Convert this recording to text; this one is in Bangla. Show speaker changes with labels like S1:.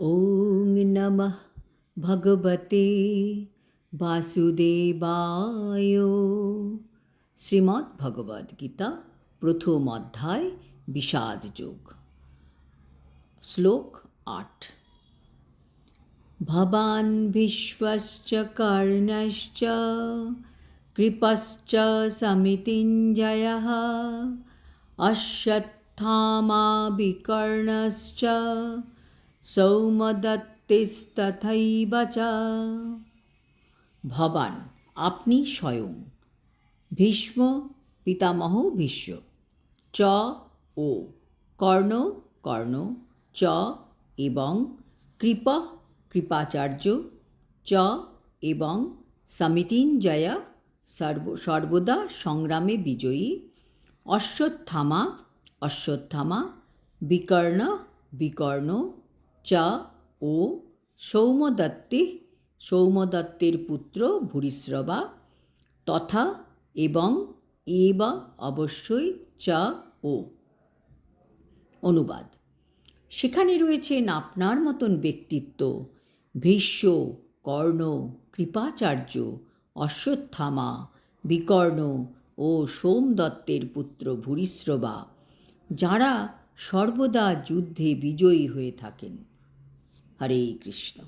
S1: ॐ नमः ভগবতে বাসুদেবায় শ্রীমদ্ ভগবদ্ গীতা প্রথম অধ্যায় বিষাদ যোগ শ্লোক আট ভবান বিশ্বশ্চ কর্ণশ্চ কৃপশ্চ সমিতিঞ্জয় অশ্বত্থামা বিকর্ণশ্চ সৌমদত্তিস্তথৈব চ। ভবান, আপনি স্বয়ং। ভীষ্ম, পিতামহ, ভীষ্ম। চ, ও। কর্ণ কর্ণ। চ, এবং কৃপ কৃপাচার্য। চ, এবং সমিতিঞ্জয়া, সর্ব, সর্বদা সংগ্রামে বিজয়ী। অশ্বত্থামা অশ্বত্থামা। বিকর্ণ বিকর্ণ। চ ও সৌমদত্তে, সৌমদত্তের পুত্র ভূরিশ্রবা, তথা এবং এব অবশ্যই চ ও অনুবাদ। সেখানে রয়েছেন আপনার মতন ব্যক্তিত্ব, ভীষ্ম, কর্ণ, কৃপাচার্য, অশ্বত্থামা, বিকর্ণ ও সোমদত্তের পুত্র ভূরিশ্রবা, যারা সর্বদা যুদ্ধে বিজয়ী হয়ে থাকেন। হরে কৃষ্ণ।